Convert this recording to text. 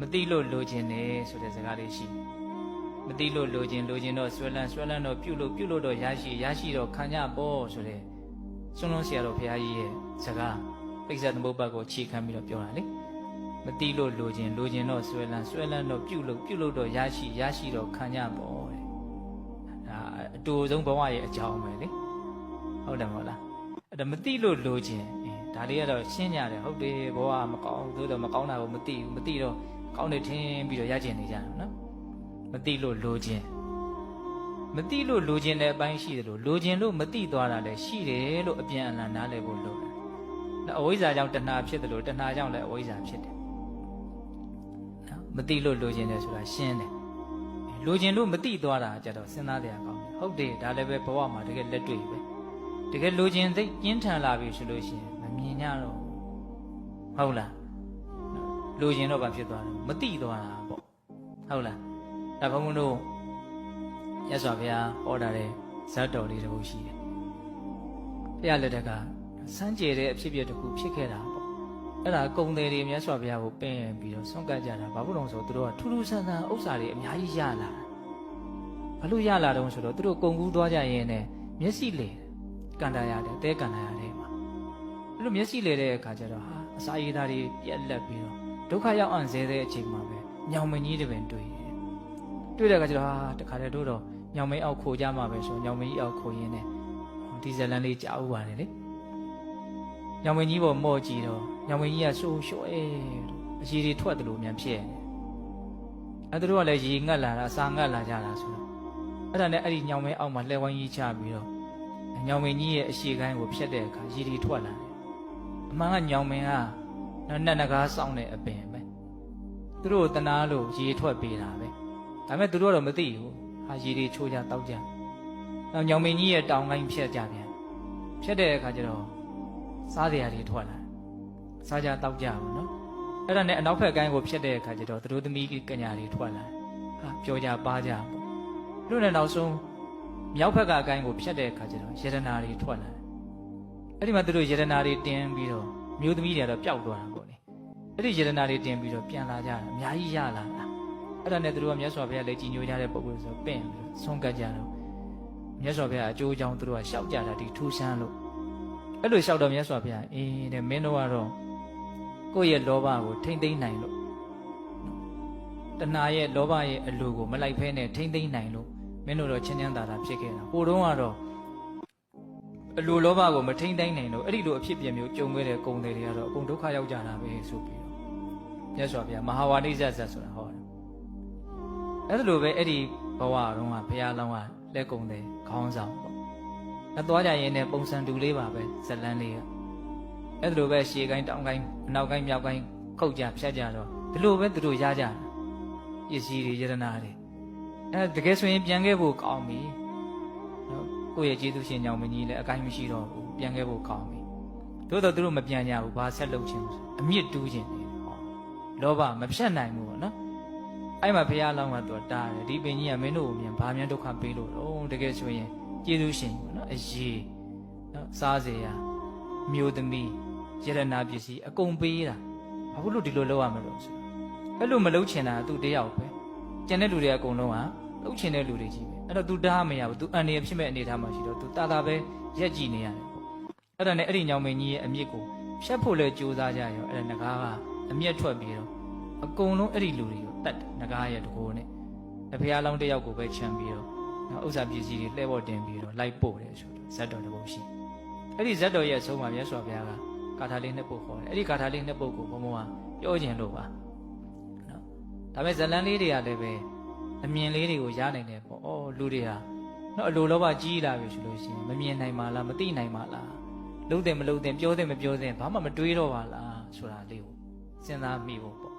မသိလို့လိုချင်တယ်ဆိုတဲ့စကားလေးရှိတယ်မသိလို့လိုချင်လိုချင်တော့ဆွဲလန်းဆွဲလန်းတော့ပြုတ်လို့ပြုတ်လို့တော့ရရှိရရှိတော့ခံကြပေါ့ဆိုတဲ့စွန်းလုံးဆရာတော်ဘုရားကြီးရဲ့စကားပိဿသမုပ္ပါကိုခြေခံပြီးတော့ပြောတာလေမသိလို့လိုချင်လိုချင်တော့ဆွဲလန်းဆွဲလန်းတော့ပြုတ်လို့ပြုတ်လို့တော့ရရှိရရှိတော့ခံကြပေါ့တဲ့ဒါအတူဆုံးဘဝရဲ့အကြောင်းပဲလေဟုတ်တယ်မဟုတ်လားအဲ့ဒါမသိလို့လိုချင်အင်းဒါလေးကတော့ရှင်းကြတယ်ဟုတ်တယ်ဘဝမကောင်းသို့တော့မကောင်းတာကိုမသိဘူးမသိတော့ ကောင်းတယ်ထင်ပြီးတော့ရကျင်နေကြတယ်နော်မသိလို့လိုချင်မသိလို့လိုချင်တဲ့အပိုင်းရှိတယ်လို့လိုချင်လို့မသိသွားတာလည်းရှိတယ်လို့အပြန်အလှန်နားလည်ဖို့လိုတယ်။အဝိဇ္ဇာကြောင့်တဏှာဖြစ်တယ်လို့တဏှာကြောင့်လည်းအဝိဇ္ဇာဖြစ်တယ်။နော်မသိလို့လိုချင်တယ်ဆိုတာရှင်းတယ်။လိုချင်လို့မသိသွားတာကြတော့စဉ်းစားတရားကောင်းတယ်။ဟုတ်တယ်ဒါလည်းပဲဘဝမှာတကယ်လက်တွေ့ပဲ။တကယ်လိုချင်သိပြင်းထန်လာပြီဆိုလို့ရှိရင်မမြင်ကြတော့ဘူးဟုတ်လား။ လိုချင်တော့ဘာဖြစ်သွားလဲမသိသွားတာပေါ့။ဟုတ်လား။ဒါဘုံဘုံတို့ရသော်ဘုရားဟောတာတဲ့ဇတ်တော်လေးတစ်ခုရှိတယ်။ဘုရားလက်ထက်ကစမ်းကြဲတဲ့အဖြစ်အပျက်တစ်ခုဖြစ်ခဲ့တာပေါ့။အဲ့ဒါကုံတယ်တွေမြတ်စွာဘုရားကိုပင့်ပြီးတော့ဆွန့်ကပ်ကြတာဘာလို့လဲဆိုတော့သူတို့ကထူးထူးဆန်းဆန်းဥစ္စာတွေအများကြီးရလာတာ။ဘာလို့ရလာတုံးဆိုတော့သူတို့ကုံကူးသွားကြရင်နဲ့မျက်စိလေကန်တာရတယ်အသေးကန်တာရတယ်မှာ။အဲ့လိုမျက်စိလေတဲ့အခါကျတော့ဟာအစာရည်သားတွေပြက်လက်ပြီးတော့ ဒုက္ခရောက်အံ့စေတဲ့အချိန်မှာပဲညောင်မင်းကြီးတွေပင်တွေ့တယ်။တွေ့တဲ့အခါကျတော့ဟာတခါတည်းတို့တော့ညောင်မင်းအောက်ခိုကြမှာပဲဆိုညောင်မင်းကြီးအောက်ခိုရင်းနဲ့ဒီဇလန်လေးကြားဥပါတယ်လေညောင်မင်းကြီးပေါ်မော့ကြည့်တော့ညောင်မင်းကြီးကစိုးလျှော့အဲလို့အရှိတွေထွက်တယ်လို့မြန်ဖြစ်နေအဲသူတို့ကလည်းရေငတ်လာတာအစာငတ်လာကြတာဆိုတော့အဲ့ဒါနဲ့အဲ့ဒီညောင်မင်းအောက်မှာလှဲဝိုင်းကြီးချပြီးတော့ညောင်မင်းကြီးရဲ့အရှိကိုင်းကိုဖျက်တဲ့အခါရေတွေထွက်လာတယ်အမှန်ကညောင်မင်းက နော်နတ်နဂါးစောင်းတဲ့အပင်ပဲသူတို့တနာလို့ရေထွက်ပေးတာပဲဒါပေမဲ့သူတို့ကတော့မသိဘူးဟာရေတွေချိုးကြတောက်ကြနောက်ညောင်မင်းကြီးရဲ့တောင်ကိုင်းဖြတ်ကြပြန်ဖြတ်တဲ့အခါကျတော့စားစရာတွေထွက်လာစားကြတောက်ကြဘူးနော်အဲ့ဒါနဲ့အနောက်ဘက်ကိုင်းကိုဖြတ်တဲ့အခါကျတော့သူတို့သမီးကညာတွေထွက်လာဟာပြောကြပါကြပေါ့လို့နဲ့နောက်ဆုံးမြောက်ဘက်ကကိုင်းကိုဖြတ်တဲ့အခါကျတော့ယရနာတွေထွက်လာအဲ့ဒီမှာသူတို့ယရနာတွေတင်းပြီးတော့ မျိုးသမီးတွေကတော့ပျောက်သွားတာပေါ့လေအဲ့ဒီယရနာတွေတင်းပြီးတော့ပြန်လာကြတာအများကြီးရလာတာအဲ့ဒါနဲ့သူတို့ကမြတ်စွာဘုရားလက်ကြီးညိုကြတဲ့ပုံကိုဆိုပင့်ပြီးတော့ဆုံးကတ်ကြတော့မြတ်စွာဘုရားအကျိုးအကြောင်းသူတို့ကရှောက်ကြတာဒီထူးဆန်းလို့အဲ့လိုရှောက်တော့မြတ်စွာဘုရားအင်းတဲ့မင်းတို့ကတော့ကိုယ့်ရဲ့လောဘကိုထိမ့်သိမ့်နိုင်လို့တဏှာရဲ့လောဘရဲ့အလိုကိုမလိုက်ဖဲနဲ့ထိမ့်သိမ့်နိုင်လို့မင်းတို့တော့ချင်းချမ်းသာတာဖြစ်ခဲ့တာဟိုတုန်းကတော့ အလိုလောဘကိုမထိမ့်သိမ့်နိုင်လို့အဲ့ဒီလိုအဖြစ်ပြမျိုးကြုံခဲ့တဲ့ဂုံတွေတွေကတော့အကုန်ဒုက္ခရောက်ကြတာပဲဆိုပြီးတော့မြတ်စွာဘုရားမဟာဝါဒိဇ္ဇတ်ဆိုတာဟောတယ်အဲ့ဒါလိုပဲအဲ့ဒီဘဝတုန်းကဘုရားလောင်းကလက်ကုံတယ်ခေါင်းဆောင်ပေါ့အသွားကြရင်လည်းပုံစံတူလေးပါပဲဇလန်းလေးကအဲ့ဒါလိုပဲရှေ့ကိုင်းတောင်ကိုင်းအနောက်ကိုင်းမြောက်ကိုင်းခုတ်ကြဖြတ်ကြတော့ဒီလိုပဲသူတို့ရကြတာပစ္စည်းတွေယရနာတွေအဲ့တကယ်ဆိုရင်ပြန်ခဲ့ဖို့ကောင်းပြီနော် ကိုယ့်ရဲ့ကျေးဇူးရှင်ညောင်မင်းကြီးလည်းအကိုင်းမရှိတော့ဘူးပြန်ခဲ့ဖို့ကောင်းပြီသို့တော့သူတို့မပြန်ကြဘူးဘာဆက်လုပ်ခြင်းဆိုအမြင့်တူးခြင်းတယ်ဟောလောဘမဖြတ်နိုင်ဘူးပေါ့နော်အဲ့မှာဘုရားလောင်းကသူကတားတယ်ဒီပင်ကြီးကမင်းတို့ကိုမြန်ဘာမြန်ဒုက္ခပေးလို့တော့တကယ်ဆိုရင်ကျေးဇူးရှင်ပေါ့နော်အရေးနော်စားစေရမျိုးသမီးယရနာပစ္စည်းအကုန်ပေးတာဘာလို့ဒီလိုလုပ်ရမလို့ဆိုအဲ့လိုမလုပ်ချင်တာသူတယောက်ပဲကျန်တဲ့လူတွေအကုန်လုံးက လုပ်ချင်တဲ့လူတွေကြီးပဲအဲ့တော့ तू တားမရဘူး तू အန်နေဖြစ်မဲ့အနေထားမှာရှိတော့ तू တာတာပဲရက်ကြည့်နေရတယ်ပေါ့အဲ့ဒါနဲ့အဲ့ဒီညောင်မင်းကြီးရဲ့အမြင့်ကိုဖြတ်ဖို့လဲကြိုးစားကြရောအဲ့ဒါငကားကအမျက်ထွက်ပြီးတော့အကုန်လုံးအဲ့ဒီလူတွေကိုတတ်တယ်ငကားရဲ့တကိုးနဲ့တဖះလောင်းတစ်ယောက်ကိုပဲချမ်းပြီးတော့နော်ဥစ္စာပစ္စည်းတွေလှည့်ပေါ်တင်ပြီးတော့လိုက်ပို့တယ်ဆိုတော့ဇတ်တော်တစ်ပုဒ်ရှိအဲ့ဒီဇတ်တော်ရဲ့အဆုံးမှာမြတ်စွာဘုရားကကာထာလေးနှစ်ပုဒ်ခေါ်တယ်အဲ့ဒီကာထာလေးနှစ်ပုဒ်ကိုဘုံဘုံကပြောခြင်းလို့ပါနော်ဒါပေမဲ့ဇလန်းလေးတွေကလည်းပဲ အမြင်လေးတွေကိုရနိုင်တယ်ပေါ့အော်လူတွေဟာနော်အလိုလောဘကြီးလာပြီဆိုလို့ရှိရင်မမြင်နိုင်ပါလားမသိနိုင်ပါလားလုံးတယ်မလုံးတယ်ပြောတယ်မပြောတယ်ဘာမှမတွေးတော့ပါလားဆိုတာလေးကိုစဉ်းစားမိဖို့ပေါ့